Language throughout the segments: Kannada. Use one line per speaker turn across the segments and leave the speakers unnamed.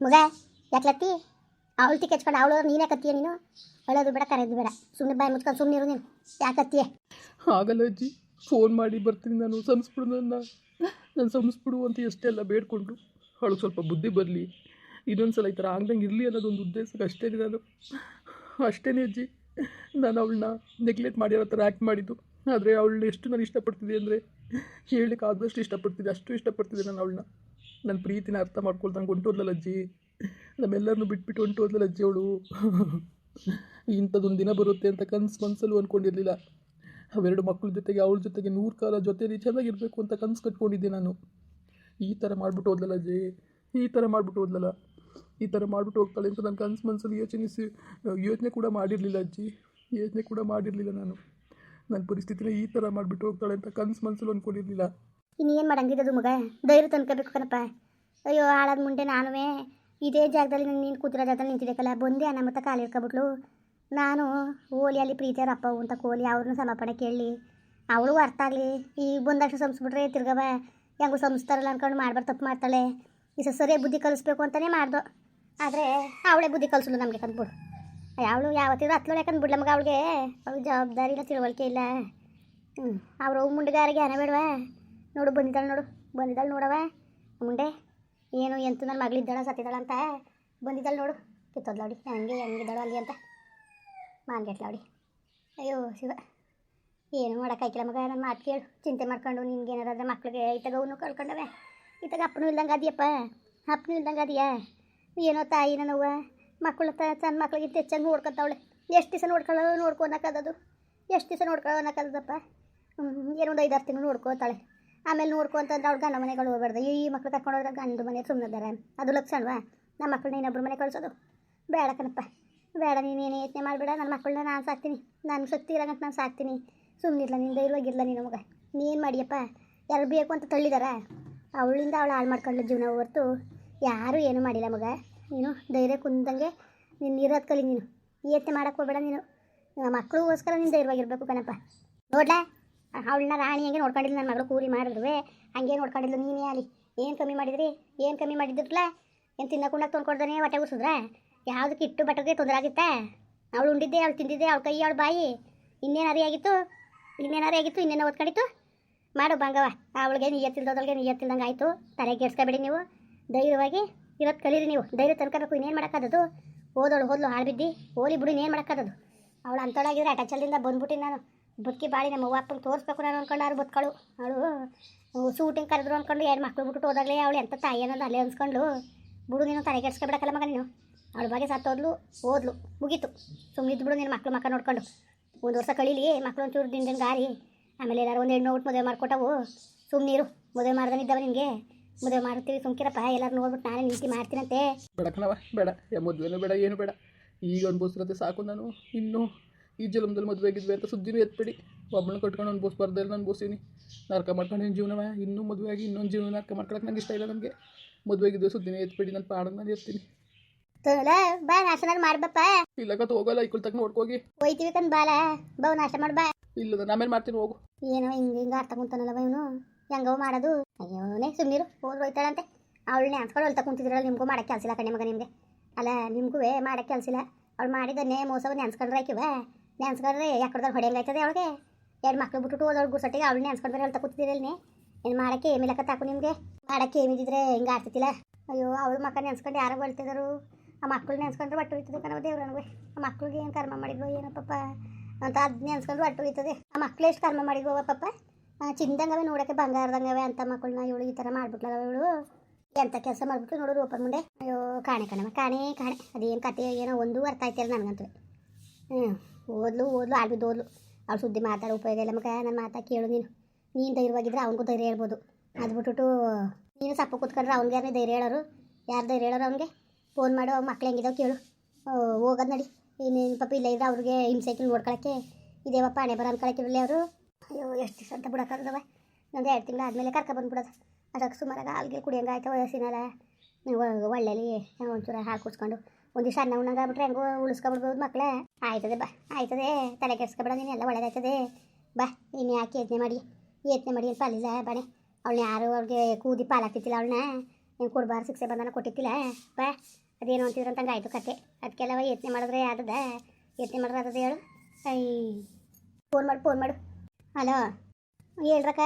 ಮಗ ಯಾಕ್ಲತ್ತಿ ಅವಳು ತಿಕ್ಕೆಚ್ಕೊಂಡು ಅವಳು ನೀನೇ ಕತ್ತೀಯ ನೀನು? ಹೇಳೋದು ಬೇಡ, ಕರೆಯೋದು ಬೇಡ. ಸುಮ್ಮನೆ ಬಾಯಿ ಮುಚ್ಕೊಂಡು ಸುಮ್ಮನೆ ಇರು ನೀನು. ಯಾಕತ್ತೀಯ
ಆಗಲ್ಲ ಅಜ್ಜಿ. ಫೋನ್ ಮಾಡಿ ಬರ್ತೀನಿ ನಾನು. ಸಂಸ್ಬಿಡು ನನ್ನ. ನಾನು ಸಂಸ್ಬಿಡು ಅಂತ ಎಷ್ಟೆಲ್ಲ ಬೇಡ್ಕೊಂಡು ಅವಳು ಸ್ವಲ್ಪ ಬುದ್ಧಿ ಬರಲಿ. ಇನ್ನೊಂದು ಸಲ ಈ ಥರ ಆಗ್ದಂಗೆ ಇರಲಿ ಅನ್ನೋದೊಂದು ಉದ್ದೇಶಕ್ಕೆ ಅಷ್ಟೇ ನಾನು. ಅಷ್ಟೇ ಅಜ್ಜಿ. ನಾನು ಅವಳನ್ನ ನೆಗ್ಲೆಕ್ಟ್ ಮಾಡಿರೋ ಥರ ಆ್ಯಕ್ಟ್ ಮಾಡಿದ್ದು. ಆದರೆ ಅವಳನ್ನ ಎಷ್ಟು ನಾನು ಇಷ್ಟಪಡ್ತಿದ್ದೆ ಅಂದರೆ, ಹೇಳಲಿಕ್ಕೆ ಆದಷ್ಟು ಇಷ್ಟಪಡ್ತಿದ್ದೆ. ಅಷ್ಟು ಇಷ್ಟಪಡ್ತಿದ್ದೆ ನಾನು ಅವಳನ್ನ. ನನ್ನ ಪ್ರೀತಿನ ಅರ್ಥ ಮಾಡ್ಕೊಳ್ತಂಗೆ ಹೊಂಟೋದ್ಲಲ್ಲ ಅಜ್ಜಿ. ನಮ್ಮೆಲ್ಲರನ್ನು ಬಿಟ್ಬಿಟ್ಟು ಹೊಂಟೋದ್ಲಲ್ಲ ಅಜ್ಜಿ ಅವಳು. ಇಂಥದ್ದೊಂದು ದಿನ ಬರುತ್ತೆ ಅಂತ ಕನಸು ಮನಸ್ಸಲ್ಲೂ ಅಂದ್ಕೊಂಡಿರಲಿಲ್ಲ ಅವೆರಡು ಮಕ್ಕಳ ಜೊತೆಗೆ ಅವಳ ಜೊತೆಗೆ ನೂರು ಕಾಲ ಜೊತೆಲಿ ಚೆನ್ನಾಗಿರಬೇಕು ಅಂತ ಕನಸು ಕಟ್ಕೊಂಡಿದ್ದೆ ನಾನು. ಈ ಥರ ಮಾಡ್ಬಿಟ್ಟು ಹೋದ್ಲಲ್ಲ ಅಜ್ಜಿ. ಈ ಥರ ಮಾಡ್ಬಿಟ್ಟು ಹೋದ್ಲಲ್ಲ. ಈ ಥರ ಮಾಡ್ಬಿಟ್ಟು ಹೋಗ್ತಾಳೆ ಅಂತ ನನ್ನ ಕನಸು ಮನಸ್ಸಲ್ಲಿ ಯೋಚನಿಸಿ, ಯೋಚನೆ ಕೂಡ ಮಾಡಿರಲಿಲ್ಲ ಅಜ್ಜಿ. ಯೋಚನೆ ಕೂಡ ಮಾಡಿರಲಿಲ್ಲ ನಾನು. ನನ್ನ ಪರಿಸ್ಥಿತಿನ ಈ ಥರ ಮಾಡಿಬಿಟ್ಟು ಹೋಗ್ತಾಳೆ ಅಂತ ಕನಸು ಮನಸ್ಸಲ್ಲಿ ಅಂದ್ಕೊಂಡಿರಲಿಲ್ಲ
ಇನ್ನೇನು ಮಾಡಂಗಿದ್ದದು ಮಗ? ಧೈರ್ಯ ತಂದ್ಕೋಬೇಕು ಕಣಪ್ಪ. ಅಯ್ಯೋ, ಹಾಳಾದ ಮುಂಡೆ ನಾನುವೇ. ಇದೇ ಜಾಗದಲ್ಲಿ ನಾನು ನೀನು ಕೂತಿರೋ ಜಾಗದಲ್ಲಿ ನಿಂತಿದ್ದಕ್ಕಲ್ಲ ಬಂದೆ ಅನ್ನ ಮತ್ತೆ ಕಾಲು ಇಟ್ಕೊಬಿಟ್ಲು ನಾನು ಓಲಿ ಅಲ್ಲಿ ಪ್ರೀತಿಯವ್ರ ಅಪ್ಪ ಅಂತ ಕೋಲಿ ಅವ್ರನ್ನ ಸಮರ್ಪಣೆ ಕೇಳಲಿ ಅವಳು ಅರ್ಥ ಆಗಲಿ. ಈ ಬಂದಷ್ಟು ಸಂಸ್ಬಿಟ್ರೆ ತಿರ್ಗವ. ಹೆಂಗು ಸಂಸ್ತಾರಲ್ಲ ಅನ್ಕೊಂಡು ಮಾಡ್ಬಾರ್ದು, ತಪ್ಪು ಮಾಡ್ತಾಳೆ. ಈ ಸರಿ ಸರಿಯಾಗಿ ಬುದ್ಧಿ ಕಲಿಸ್ಬೇಕು ಅಂತಲೇ ಮಾಡ್ದು. ಆದರೆ ಅವಳೇ ಬುದ್ಧಿ ಕಲಿಸಲು ನಮಗೆ ಕಂದ್ಬಿಡು. ಅವಳು ಯಾವತ್ತಿದ್ರು ಹತ್ಲೋಳೆ ಕಂದ್ಬಿಡ್ಲ ಮಗ ಅವಳಿಗೆ. ಅವ್ಳಿಗೆ ಜವಾಬ್ದಾರಿ ಇಲ್ಲ ತಿಳುವಳಿಕೆ ಇಲ್ಲ. ಹ್ಞೂ ಅವ್ರು ಮುಂಡುಗಾರಿಗೆ ಹಣ ಬೇಡವಾ? ನೋಡು, ಬಂದಿದ್ದಾಳೆ ನೋಡು, ಬಂದಿದ್ದಾಳೆ ನೋಡವ ಮುಂಡೆ ಏನು, ಎಂತ ನನ್ನ ಮಗಳಿದ್ದಾಳ ಸತ್ತಿದ್ದಾಳ ಅಂತ. ಬಂದಿದ್ದಾಳೆ ನೋಡು, ಕಿತ್ತೋದ್ಲ ಅವಳಿ, ಹಂಗೆ ಹೆಂಗಿದ್ದಾಳು ಅಲ್ಲಿ ಅಂತ. ಮಾನ್ಗೆಟ್ಲ ಅವಳಿ. ಅಯ್ಯೋ, ಶಿವ, ಏನು ಮಾಡೋಕ್ಕಾಗಿಲ್ಲ ಮಗ, ನನ್ನ ಮಾತು ಕೇಳು. ಚಿಂತೆ ಮಾಡ್ಕೊಂಡು ನಿನ್ಗೆ ಏನಾರಾದ್ರೆ ಮಕ್ಳಿಗೆ ಇತ್ತಾಗ ಅವನು ಕಳ್ಕೊಂಡವೆ ಇತ್ತಾಗ ಅಪ್ಪನೂ ಇಲ್ದಂಗೆ ಅದಿಯಪ್ಪ, ಅಪ್ಪನೂ ಇಲ್ದಂಗೆ ಅದಿಯ. ಏನೋ ತಾಯಿ ನೋವ ಮಕ್ಕಳು ತ, ಸಣ್ಣ ಮಕ್ಳಿಗೆ ಹೆಚ್ಚಂಗೆ ನೋಡ್ಕೊತಾವಳೆ. ಎಷ್ಟು ದಿವಸ ನೋಡ್ಕೊಳ್ಳೋ ನೋಡ್ಕೊಳಕ್ಕದದು ಎಷ್ಟು ದಿವಸ ನೋಡ್ಕೊಳ್ಳೋನಕ್ಕದಪ್ಪ ಏನೋ ಏನೊಂದು ಐದಾರು ತಿಂಗಳು ನೋಡ್ಕೋತಾಳೆ. ಆಮೇಲೆ ನೋಡ್ಕೊಂತಂದ್ರೆ ಅವ್ಳು ಗಂಡ ಮನೆಗಳು ಹೋಗ್ಬಾರ್ದು. ಈ ಮಕ್ಳು ಕರ್ಕೊಂಡು ಹೋದ್ರೆ ಗಂಡು ಮನೆ ಸುಮ್ಮನಿದ್ದಾರೆ ಅದು ಲಕ್ಷಣವಾ ನಮ್ಮ ಮಕ್ಕಳನ್ನ ಇನ್ನೊಬ್ರು ಮನೆ ಕಳಿಸೋದು. ಬೇಡ ಕಣಪ್ಪ. ಬೇಡ ನೀನೇನು ಯೋಚನೆ ಮಾಡಬೇಡ. ನನ್ನ ಮಕ್ಕಳನ್ನ ನಾನು ಸಾಕ್ತೀನಿ. ನನ್ನ ಶಕ್ತಿ ಇರೋಂಗಂತ ನಾನು ಸಾಕ್ತೀನಿ. ಸುಮ್ಮನಿರ್ಲ ನಿನ್ನ ಧೈರ್ಯವಾಗಿರಲ್ಲ ನೀನು ಮಗ ನೀನು ಮಾಡಿಯಪ್ಪ? ಯಾರು ಬೇಕು ಅಂತ ತಳ್ಳಿದಾರ? ಅವಳಿಂದ ಅವಳು ಹಾಳು ಮಾಡ್ಕೊಂಡ್ಲ ಜೀವನ ಹೊರ್ತು. ಯಾರೂ ಏನೂ ಮಾಡಿಲ್ಲ ಮಗ. ನೀನು ಧೈರ್ಯ ಕುಂದಂಗೆ ನೀನು ಇರೋದು ಕಲಿ ನೀನು. ಯೋಚನೆ ಮಾಡೋಕ್ಕೆ ಹೋಗಬೇಡ ನೀನು. ಮಕ್ಕಳಿಗೋಸ್ಕರ ನೀನು ಧೈರ್ಯವಾಗಿರಬೇಕು ಕಣಪ್ಪ. ನೋಡ್ಲಾ? ಅವಳನ್ನ ರಾಣಿ ಹಂಗೆ ನೋಡ್ಕೊಂಡಿಲ್ಲ ನನ್ನ ಮಗಳು ಕೂಲಿ ಮಾಡಿದ್ರು ಹಂಗೆ ನೋಡ್ಕೊಂಡಿಲ್ಲ ನೀನೇ ಅಲ್ಲಿ. ಏನು ಕಮ್ಮಿ ಮಾಡಿದ್ರಿ? ಏನು ಕಮ್ಮಿ ಮಾಡಿದ್ರಲ್ಲ? ಏನು ತಿನ್ನಕೊಂಡಾಗ ತೊಂದ್ಕೊಡ್ದೇ ಹೊಟ್ಟೆ ಉಸಿದ್ರೆ ಯಾವುದಕ್ಕೆ ಇಟ್ಟು ಬಟ್ಟೆಗೆ ತೊಂದರೆ ಆಗುತ್ತೆ? ಅವಳು ಉಂಡಿದ್ದೆ, ಅವಳು ತಿಂದಿದ್ದೆ, ಅವಳು ಕೈ, ಅವಳು ಬಾಯಿ. ಇನ್ನೇನು ಅರಿಯಾಗಿತ್ತು ಇನ್ನೇನಾರು ಆಗಿತ್ತು? ಇನ್ನೇನು ಓದ್ಕೊಂಡಿತ್ತು ಮಾಡು ಬಂಗವ ಅವಳಿಗೆ ನೀಯತ್ತಿಲ್ದೋದಳಿಗೆ ನೀಯತ್ತಿಲ್ದಂಗೆ ಆಯಿತು. ತಲೆಗೆ ಕೆಡ್ಸ್ಕೊಬೇಡಿ ನೀವು. ಧೈರ್ಯವಾಗಿ ಇವತ್ತು ಕಲೀರಿ ನೀವು. ಧೈರ್ಯ ತನ್ಕೋಬೇಕು ಇನ್ನೇನು ಮಾಡೋಕ್ಕಾದದು ಓದೋಳು, ಓದ್ಲು ಹಾಳು ಬಿದ್ದು ಓಲಿ ಬಿಡು, ಇನ್ನೇನು ಮಾಡೋಕ್ಕಾದದು ಅವಳು ಅಂತೊಳಗಿದ್ರೆ ಅಟಚಲ್ದಿಂದ ಬಂದ್ಬಿಟ್ಟಿನಿ ನಾನು. ಬದುಕಿ ಬಾಳಿ ನಮ್ಮ ಅಪ್ಪಂಗೆ ತೋರಿಸ್ಬೇಕು ನಾನು ಅನ್ಕೊಂಡು ಅವ್ರು ಬದುಕಳು ಅವಳು ಶೂಟಿಂಗ್ ಕರೆದ್ರು ಅಂದ್ಕೊಂಡು ಎರಡು ಮಕ್ಳು ಬಿಟ್ಟು ಹೋದಾಗಲೇ ಅವಳು ಎಂಥ ತಾಯಿ ಅನ್ನೋದು ಅಲ್ಲೇ ಅನ್ಸ್ಕೊಂಡು ಬಿಡು ನೀನು ತಲೆ ಕೆಡ್ಸ್ಕೊಬಿಡಕ್ಕಲ್ಲ ಮಗ ನೀನು. ಅವಳ ಬಗ್ಗೆ ಸತ್ತೋದ್ಲು, ಓದ್ಲು, ಮುಗೀತು. ಸುಮ್ಮನೆ ಬಿಡು ನೀನು ಮಕ್ಳು ಮಕ್ಕ ನೋಡ್ಕೊಂಡು. ಒಂದು ವರ್ಷ ಕಳೀಲಿ, ಮಕ್ಳು ಒಂಚೂರು ದಿನ ಗಾರಿ. ಆಮೇಲೆ ಎಲ್ಲರೂ ಒಂದು ಹೆಣ್ಣು ಮದುವೆ ಮಾಡ್ಕೊಟ್ಟವು. ಸುಮ್ಮನೀರು ಮದುವೆ ಮಾಡ್ದನಿದ್ದವ ನಿನಗೆ. ಮದುವೆ ಮಾಡ್ತೀವಿ, ಸುಮ್ಕಿರಪ್ಪ, ಎಲ್ಲರೂ ನೋಡ್ಬಿಟ್ಟು ನಾನೇ ನಿಂತಿ ಮಾಡ್ತೀನಂತೆ.
ಬೇಡ ಬೇಡ. ಮದುವೆನೂ ಬೇಡ, ಏನು ಬೇಡ. ಈಗ ಅನ್ಭವಿಸಿರತ್ತೆ ಸಾಕು ನಾನು, ಇನ್ನೂ. ಈ ಜನ್ಮದಲ್ಲಿ ಮದುವೆ ಆಗಿದ್ವಿ ಅಂತ ಸುದ್ದಿನೂ ಎತ್ಬೇಡಿ. ಒಬ್ಬಳನ್ನ ಕಟ್ಕೊಂಡು ಅನ್ಬೋಸ್ ಬರ್ದಲ್ಲಿ ನಾನು ಬೋಸಿನಿ ನರ್ಕ ಮಾಡ್ಕೊಂಡು ಜೀವನವ? ಇನ್ನೂ ಮದುವೆ ಆಗಿ ಇನ್ನೊಂದು ಜೀವನ ನರ್ಕ ಮಾಡ್ಕೊಳಕ್ಕೆ ನಂಗೆ ಇಷ್ಟ ಇಲ್ಲ ನನಗೆ. ಮದುವೆ ಆಗಿದ್ವಿ ಸುದ್ದಿನೇ ಎತ್ಬೇಡಿ ನಾನು ಪಾಡ ನಾನು ಇರ್ತೀನಿ
ಬಾ ನಾಶನ ಮಾಡ್ಬಪ್ಪ
ಇಲ್ಲ ಕತ್ ಹೋಗಲ್ಲ ಐಕುಲ್ ತಕ್ಕ ನೋಡ್ಕೋಗಿ
ಹೋಯ್ತೀವಿ ಕಂದ್ ಬಾಲ. ಬಾ ನಾಶ ಮಾಡ್ಬಾ
ಇಲ್ಲ ನಾನು ಆಮೇಲೆ ಮಾಡ್ತೀನಿ ಹೋಗು.
ಏನೋ ಹಿಂಗೆ ಹಿಂಗೆ ಅರ್ಥ ಕುಂತಾನಲ್ಲ ಇವನು? ಹೆಂಗವ ಮಾಡೋದು. ಅಯ್ಯೋನೇ ಸುಮ್ಮನಿರು ಹೋದ್ರು ಹೋಯ್ತಾಳಂತೆ. ಅವಳನ್ನ ಅನ್ಸ್ಕೊಂಡು ಹೊಲ್ತ ಕುಂತಿದ್ರಲ್ಲ ನಿಮಗೂ ಮಾಡಕ್ಕೆ ಕೆಲಸ ಇಲ್ಲ ಕಣೆ ಮಗ ನಿಮಗೆ. ಅಲ್ಲ ನಿಮಗೂ ಮಾಡಕ್ಕೆ ಕೆಲಸ ಇಲ್ಲ. ಅವಳು ಮಾಡಿದ್ದನ್ನೇ ಮೋಸವ ನೆನ್ಸ್ಕೊಂಡ್ರೆ ಆಯ್ಕಿವ ನೆನ್ಸ್ಕೊಂಡ್ರೆ ಯಾಕಡ್ದಾಗ ಹೊಡೆಯಂಗಾಯ್ತದೆ ಅವಳಿಗೆ? ಎರಡು ಮಕ್ಳು ಬಿಟ್ಟು ಅವ್ಳು ಗುಸಟ್ಟಿಗೆ ಅವಳು ನೆನ್ಸ್ಕೊಂಡ್ರೆ ಹೇಳ್ತಾ ಕೂತಿದ್ದೀರಲ್ನೇ ಏನು ಮಾಡಕ್ಕೆ ಏಮಿಲ್ಲಕ್ಕ ತಾಕು ನಿಮಗೆ? ಮಾಡಕ್ಕೆ ಏಮಿದ್ದಿದ್ರೆ ಹಿಂಗೆ ಆಡ್ತಿಲ್ಲ ಅಯ್ಯೋ, ಅವಳು ಮಕ್ಕ ನೆನ್ಸ್ಕೊಂಡು ಯಾರು ಬಳ್ತಿದ್ರು ಆ ಮಕ್ಕಳು ನೆನ್ಸ್ಕೊಂಡ್ರೆ ಒಟ್ಟು ಹೋಯ್ತದೆ ಕಣವ ದೇವ್ರ ನನಗೆ. ಆ ಮಕ್ಳಿಗೆ ಏನು ಕರ್ಮ ಮಾಡಿದ್ವು ಏನೋ ಅಂತ ಅದು ನೆನ್ಸ್ಕೊಂಡ್ರೆ ಒಟ್ಟು ಹೋಯ್ತದೆ ಆ ಮಕ್ಳು ಎಷ್ಟು ಕರ್ಮ ಮಾಡಿದ್ವು ಪಾಪ? ಚಿಂದಂಗವೆ ನೋಡೋಕ್ಕೆ ಬಂಗಾರದಂಗವೆ ಅಂತ ಮಕ್ಕಳನ್ನ ಇವಳು ಈ ಥರ ಮಾಡ್ಬಿಟ್ಲವ ಇವಳು. ಎಂಥ ಕೆಲಸ ಮಾಡಿಬಿಟ್ಟು ನೋಡೋರು ಓಪನ್ ಮುಂದೆ. ಅಯ್ಯೋ, ಕಾಣೆ ಕಣವ ಕಾಣೆ ಕಾಣೆ. ಅದೇನು ಕತೆ ಏನೋ ಒಂದು ಅರ್ಥ ಆಯ್ತಿಲ್ಲ ನನಗಂತೂ. ಹ್ಞೂ, ಓದ್ಲು ಓದ್ಲು, ಆಳ್ಬಿದ್ದು ಓದ್ಲು. ಅವ್ಳು ಸುದ್ದಿ ಮಾತಾಡೋ ಉಪಯೋಗ ಇಲ್ಲ. ಮಗ ನನ್ನ ಮಾತಾ ಕೇಳು ನೀನು. ನೀನು ಧೈರ್ಯವಾಗಿದ್ರೆ ಅವನಿಗೂ ಧೈರ್ಯ ಹೇಳ್ಬೋದು. ಅದು ಬಿಟ್ಬಿಟ್ಟು ನೀನು ಸಪ್ಪ ಕೂತ್ಕೊಂಡ್ರೆ ಅವ್ನಿಗೆ ಯಾರೇ ಧೈರ್ಯ ಹೇಳೋರು? ಯಾರು ಧೈರ್ಯ ಹೇಳೋರು ಅವ್ನಿಗೆ? ಫೋನ್ ಮಾಡು ಮಕ್ಳು ಹೆಂಗಿದಾವೆ ಕೇಳು. ಹೋಗೋದು ನಡಿ. ಇನ್ನೇನು ಪಾಪ ಇಲ್ಲ ಇದ್ರೆ ಅವ್ರಿಗೆ ಹಿಂಸೆಕಿಲ್ ನೋಡ್ಕೊಳಕ್ಕೆ. ಇದೇವಪ್ಪ, ಹಣೆ ಬರ ಅನ್ಕೊಳಕ್ಕಿರಲಿ ಅವರು. ಅಯ್ಯೋ, ಎಷ್ಟು ದಿವಸ ಅಂತ ಬಿಡೋಕ್ಕಾಗದವ ಒಂದು ಎರಡು ತಿಂಗಳು ಆದಮೇಲೆ ಕರ್ಕೊಬಂದ್ಬಿಡೋದು ಅದಕ್ಕೆ ಸುಮಾರಾಗ ಅಲ್ಲಿಗೆ ಕುಡಿಯಂಗೆ ಆಯ್ತು ವಯಸ್ಸಿನಲ್ಲ. ಒಳ್ಳೆಲಿ ಒಂಚೂರು ಹಾಲು ಕುಡ್ಸ್ಕೊಂಡು ಒಂದಿಷ್ಟು ಅನ್ನ ಉಣ್ಣಂಗೆ ಆಗ್ಬಿಟ್ರೆ ಹೆಂಗೋ ಉಳಿಸ್ಕೊಬಿಡ್ಬೋದು ಮಕ್ಕಳೇ ಆಯ್ತದೆ ಬಾ, ಆಯ್ತದೆ. ತಲೆ ಕೆಡ್ಸ್ಕೊಬೇಡ ನೀನು, ಎಲ್ಲ ಒಳ್ಳೇದಾಯ್ತದೆ. ಬಾ, ಇನ್ನು ಯಾಕೆ ಯೋಚನೆ ಮಾಡಿ? ಯೋಚನೆ ಮಾಡಿ ಏನು ಪಾಲಿಲ್ಲ ಬಣೆ ಅವಳನ್ನ ಯಾರು ಅವ್ರಿಗೆ ಕೂದಿ ಪಾಲಾಗ್ತಿತ್ತಿಲ್ಲ ಅವಳನ್ನ? ನೀನು ಕೊಡ್ಬಾರ್ದು ಶಿಕ್ಷೆ ಬಂಧನ ಕೊಟ್ಟಿತ್ತಿಲ್ಲ ಬಾ, ಅದೇನು ಅಂತಿದ್ರು ಅಂತಂಗೆ ಆಯಿತು ಕತೆ. ಅದಕ್ಕೆಲ್ಲ ಯೋಚನೆ ಮಾಡಿದ್ರೆ ಆದದ? ಯೋಚನೆ ಮಾಡಿದ್ರೆ ಹೇಳು? ಐ, ಫೋನ್ ಮಾಡು ಫೋನ್ ಮಾಡು. ಹಲೋ, ಹೇಳ್ರಕ್ಕ?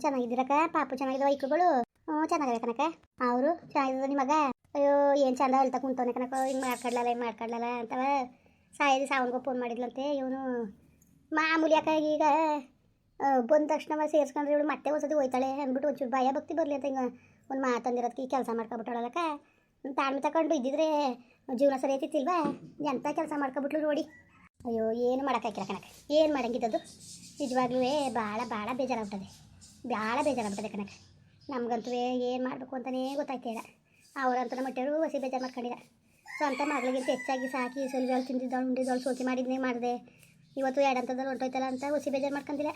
ಚೆನ್ನಾಗಿದ್ದೀರಕ್ಕ? ಪಾಪು ಚೆನ್ನಾಗಿದ್ದಾವ ಐಕ್ಳುಗಳು ಹ್ಞೂ, ಚೆನ್ನಾಗವೆ ಕನಕ ಅವರು ಚೆನ್ನಾಗಿದ್ದು ನಿಮಗ? ಮಗ ಅಯ್ಯೋ, ಏನು ಚಂದ ಹೇಳ್ತಾ ಕುಂತವನೆ ಕನಕ ಹಿಂಗೆ ಮಾಡ್ಕೊಡ್ಲಲ್ಲ ಹಿಂಗೆ ಮಾಡ್ಕೊಡ್ಲಲ್ಲ ಅಂತವ ಸಾಯದಿ ಸಾವನ್ಗೂ ಫೋನ್ ಮಾಡಿದ್ಲಂತೆ. ಇವನು ಮಾಮೂಲಿ ಯಾಕಾಗಿ ಈಗ ಬಂದ ತಕ್ಷಣ ಸೇರಿಸ್ಕೊಂಡ್ರೆ ಇವಳು ಮತ್ತೆ ಒಂದ್ಸತಿ ಹೋಯ್ತಾಳೆ ಅಂದ್ಬಿಟ್ಟು ಒಂಚೂರು ಭಯ ಭಕ್ತಿ ಬರಲಿ ಅಂತ ಹಿಂಗೆ ಒಂದು ಮಾತಂದಿರೋದಕ್ಕೆ ಕೆಲಸ ಮಾಡ್ಕೊಬಿಟ್ಟಾಳಕ್ಕ ತಾಳ್ಮೆ ತಗೊಂಡು ಇದ್ದಿದ್ರೆ ಜೀವನ ಸರಿ ಐತಿತ್ತಿಲ್ವಾ? ಎಂಥ ಕೆಲಸ ಮಾಡ್ಕೊಬಿಟ್ಲು ನೋಡಿ. ಅಯ್ಯೋ, ಏನು ಮಾಡೋಕ್ಕಾಗಿಲ್ಲ ಕಣಕ ಏನು ಮಾಡಂಗಿದ್ದದು? ನಿಜವಾಗ್ಲೂ ಭಾಳ ಭಾಳ ಬೇಜಾರಾಗ್ಬಿಟ್ಟದೆ. ಭಾಳ ಬೇಜಾರಾಗ್ಬಿಟ್ಟದೆ ಕಣಕ ನಮ್ಗಂತೂ ಏನು ಮಾಡಬೇಕು ಅಂತಲೇ ಗೊತ್ತಾಗ್ತಿಲ್ಲ. ಅವರಂತೂ ನಮ್ಮ ಮಟ್ಟರು ಹಸಿ ಬೇಜಾರು ಮಾಡ್ಕೊಂಡಿಲ್ಲ. ಸ್ವಂತ ಮಗಳಿಗಿಂತ ಹೆಚ್ಚಾಗಿ ಸಾಕಿ ಸೊಲ್ವಿಗಳು ತಿಂದಿದ್ದಾಳು ಉಂಡಿದ್ದಾಳು ಸೋಕಿ ಮಾಡಿದ್ನೇ ಮಾಡಿದೆ. ಇವತ್ತು ಎರಡಂತದಲ್ಲಿ ಹೊಂಟೋಯ್ತಲ್ಲ ಅಂತ ಹುಸಿ ಬೇಜಾರು ಮಾಡ್ಕೊಂಡಿಲ್ಲ.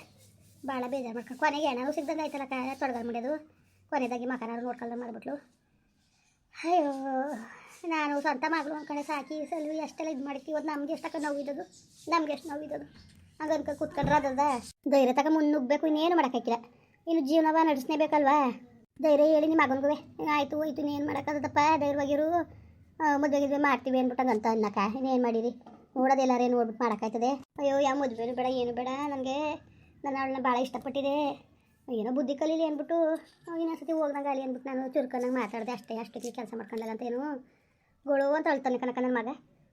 ಭಾಳ ಬೇಜಾರು ಮಾಡ್ಕೊಂಡು ಕೊನೆಗೆ ಏನಾದ್ರು ಸಿಗ್ದಂಗೆ ಆಯ್ತಲ್ಲ ಕಾಯ ತೊಡಗಲ್ ಮಾಡ್ಯೋದು ಕೊನೆದಾಗಿ ಮಕನಾರು ನೋಡ್ಕೊಂಡು ಮಾಡಿಬಿಟ್ಲು. ಅಯ್ಯೋ, ನಾನು ಸ್ವಂತ ಮಗಳು ಅಂದ್ಕೊಂಡೆ ಸಾಕಿ ಸಲ್ವಿ ಅಷ್ಟೆಲ್ಲ ಇದು ಮಾಡಿತ್ತು ಇವತ್ತು ನಮ್ಗೆ ಎಷ್ಟಕ್ಕ ನೋವಿದ್ದದು ನಮ್ಗೆ ಎಷ್ಟು ನೋವಿದ್ದದು ಹಂಗನ್ಕ ಕೂತ್ಕೊಂಡ್ರೆ ಅದದ ಧೈರ್ಯ ತಗ ಮುನ್ನುಗ್ಬೇಕು ಇನ್ನೇನು ಮಾಡೋಕ್ಕಾಗಿಲ್ಲ ಇನ್ನು ಜೀವನವ ನಡೆಸ್ನೇಬೇಕಲ್ವಾ ಧೈರ್ಯ ಹೇಳಿ ನಿಮ್ಮ ಮಗನಿಗೂ ಆಯಿತು, ಹೋಯ್ತು ಇನ್ನೇನು ಮಾಡೋಕ್ಕದಪ್ಪ ಧೈರ್ಯವಾಗಿರು. ಮದುವೆಗಿದ್ವಿ ಮಾಡ್ತೀವಿ ಅಂದ್ಬಿಟ್ಟು ಅಂತ ಅನ್ನಕ. ಇನ್ನೇನು ಮಾಡಿರಿ? ಏನು ನೋಡ್ಬಿಟ್ಟು ಮಾಡೋಕ್ಕಾಯ್ತದೆ. ಅಯ್ಯೋ ಯಾವ ಮದುವೆನೂ ಬೇಡ, ಏನು ಬೇಡ. ನನಗೆ ನನ್ನ ಅವಳನ್ನ ಭಾಳ ಇಷ್ಟಪಟ್ಟಿದೆ. ಏನೋ ಬುದ್ಧಿ ಕಲೀಲಿ ಅಂದ್ಬಿಟ್ಟು ಇನ್ನೊಂದ್ಸತಿ ಹೋಗ್ದಂಗೆ ಅಲ್ಲಿ ಅಂದ್ಬಿಟ್ಟು ನಾನು ಚುರ್ಕೊಂಡಂಗೆ ಮಾತಾಡಿದೆ ಅಷ್ಟೇ. ಅಷ್ಟಕ್ಕೆ ಕೆಲಸ ಮಾಡ್ಕೊಂಡಲ್ಲ ಅಂತ ಏನು ಗೋಳು ಅಂತ ಅಳ್ತಾನೆ ಕನಕ ನನ್ನ ಮಗ.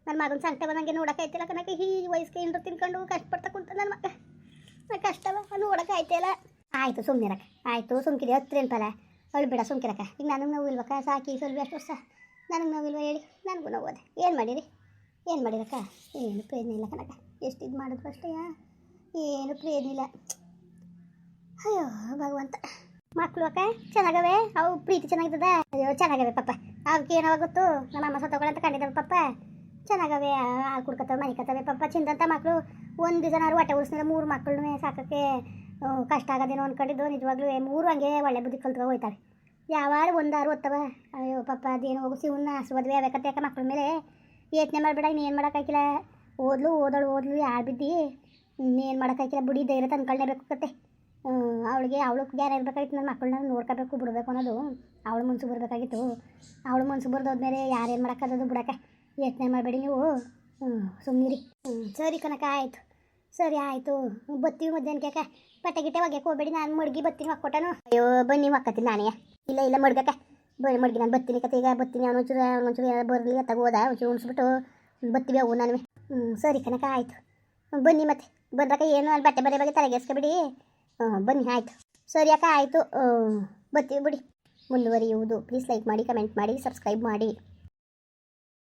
ನನ್ನ ಮಗನ ಸಂಕಟ ಬಂದಂಗೆ ನೋಡೋಕ್ಕಾಯ್ತಿಲ್ಲ ಕನಕ ಈ ವಯಸ್ಸಿಗೆ ಏನಾರು ತಿನ್ಕೊಂಡು ಕಷ್ಟಪಡ್ತಾ ಕುಂತ ನನ್ನ ಮಗ. ಕಷ್ಟವ ನೋಡೋಕ್ಕಾಯ್ತಿಲ್ಲ. ಆಯಿತು ಸುಮ್ಮನಿರಕ್ಕ ಆಯಿತು, ಸುಮ್ಕಿರಿ ಹತ್ರ ಏನಪಲ್ಲ ಅವಳು ಬೇಡ, ಸುಮ್ಕಿರಕ್ಕ. ಈಗ ನನಗೆ ನೋವು ಇಲ್ವಕ್ಕ ಸಾಕಿ ಸ್ವಲ್ಪ ಅಷ್ಟು ವರ್ಷ ನನಗೆ ನೋವಿಲ್ವ ಹೇಳಿ? ನನಗೂ ನೋವು ಅದೇ ಏನು ಮಾಡಿರಿ? ಏನು ಮಾಡಿರಕ್ಕ? ಏನು ಪ್ರಯೋಜನ ಇಲ್ಲ ಕನಕ ಎಷ್ಟು ಇದು ಮಾಡಿದ್ರು ಅಷ್ಟೇ ಏನು ಪ್ರಯೋಜನ ಇಲ್ಲ. ಅಯ್ಯೋ, ಭಗವಂತ. ಮಕ್ಕಳು ಅಕ್ಕ, ಚೆನ್ನಾಗವೆ? ಅವು ಪ್ರೀತಿ ಚೆನ್ನಾಗಿದ್ದದ? ಅಯ್ಯೋ, ಚೆನ್ನಾಗವೆ ಪಪ್ಪ ಅವಕ್ಕೆ ಏನೋ ಗೊತ್ತು? ನಮ್ಮ ಅಮ್ಮ ಅಂತ ಕಂಡಿದ್ದಾವೆ ಪಪ್ಪ ಚೆನ್ನಾಗವೆ ಹಾಲು ಕುಡ್ಕತ್ತವೆ ಮನೆ ಕತ್ತವೆ ಪಪ್ಪ ಚಿಂದಂತ ಮಕ್ಕಳು ಒಂದು ದಿವಸ ಹೊಟ್ಟೆ ಉಳಿಸಿದ್ರೆ ಮೂರು ಮಕ್ಕಳನ್ನೇ ಸಾಕಕ್ಕೆ. ಕಷ್ಟ ಆಗೋದೇನೋ ಅಂದ್ಕೊಂಡಿದ್ದು ನಿಜವಾಗ್ಲೂ ಮೂರು ಹಂಗೆ ಒಳ್ಳೆ ಬುದ್ಧಿ ಕಲ್ತ್ಕೊ ಹೋಯ್ತಾವೆ ಯಾವಾರು ಒಂದಾರು ಓದ್ತವ ಅಯ್ಯೋ, ಪಾಪ, ಅದೇನು ಹೋಗು ಸಿವನ್ನ ಆಶೀರ್ವಾದವೇ ಆಗತ್ತೆ ಯಾಕೆ ಮಕ್ಳ ಮೇಲೆ ಯೋಚನೆ ಮಾಡಬೇಡ ಇನ್ನೇನು ಮಾಡೋಕ್ಕಾಗಿಲ್ಲ ಓದ್ಲು, ಓದಳು, ಓದ್ಲು, ಯಾರು ಬಿದ್ದು ಇನ್ನೇನು ಮಾಡೋಕ್ಕಾಗಿಲ್ಲ ಬಿಡಿ ಧೈರ್ಯ ತಂದ್ಕೊಳ್ಳೇಬೇಕು ಕತೆ. ಅವಳಿಗೆ, ಅವಳು ಜ್ಞಾನ ಇರಬೇಕಾಗಿತ್ತು ನನ್ನ ಮಕ್ಕಳನ್ನ ನೋಡ್ಕೋಬೇಕು, ಬಿಡಬೇಕು ಅನ್ನೋದು ಅವಳು ಮನ್ಸು ಬರಬೇಕಾಗಿತ್ತು. ಅವಳು ಮನ್ಸು ಬರ್ದೋದ್ಮೇಲೆ ಯಾರೇನು ಮಾಡೋಕ್ಕಾಗೋದು ಬಿಡಕ್ಕೆ ಯೋಚನೆ ಮಾಡಬೇಡಿ ನೀವು. ಸುಮ್ಮನಿರಿ ಸರಿ ಕನಕ ಆಯಿತು. ಸರಿ ಆಯಿತು. ಬತ್ತೀವಿ ಮಧ್ಯಾಹ್ನಕ್ಕೆ. ಬಟ್ಟೆ ಗಿಟ್ಟೆ ಒಗ್ಯಕ್ಕೆ ಹೋಗ್ಬೇಡಿ. ನಾನು ಮಡ್ಗಿ ಬತ್ತೀನಿ ಒಕ್ಕೊಟ್ಟನು. ಅಯ್ಯೋ, ಬನ್ನಿ ಒಕ್ಕತ್ತೀನಿ ನಾನೇ. ಇಲ್ಲ ಇಲ್ಲ ಮಡ್ಗಕ್ಕ. ಬರೀ ಮಡ್ಗಿ, ನಾನು ಬತ್ತೀನಿ ಕತೆ. ಈಗ ಬತ್ತೀನಿ ಅವನು ಒಂಚೂರು ಒಂಚೂರು ಬರಲಿ, ಅತ್ತಾಗ ಹೋದ. ಒಂಚೂರು ಉಣಿಸ್ಬಿಟ್ಟು ಬತ್ತೀವಿ ಅವು ನಾನು ಹ್ಞೂ ಸರಿ ಕನಕ ಆಯಿತು. ಬನ್ನಿ ಮತ್ತೆ. ಬಂದಾಗ ಏನು ಅಲ್ಲಿ ಬಟ್ಟೆ ಬರೆ ಬಗ್ಗೆ ತಲೆಗೆಸ್ಕೊಬಿಡಿ ಹ್ಞೂ ಬನ್ನಿ, ಆಯಿತು. ಸರಿ ಅಕ್ಕ, ಆಯಿತು. ಬರ್ತೀವಿ ಬಿಡಿ. ಮುಂದುವರಿಯುವುದು. ಪ್ಲೀಸ್ ಲೈಕ್ ಮಾಡಿ ಕಮೆಂಟ್ ಮಾಡಿ ಸಬ್ಸ್ಕ್ರೈಬ್ ಮಾಡಿ.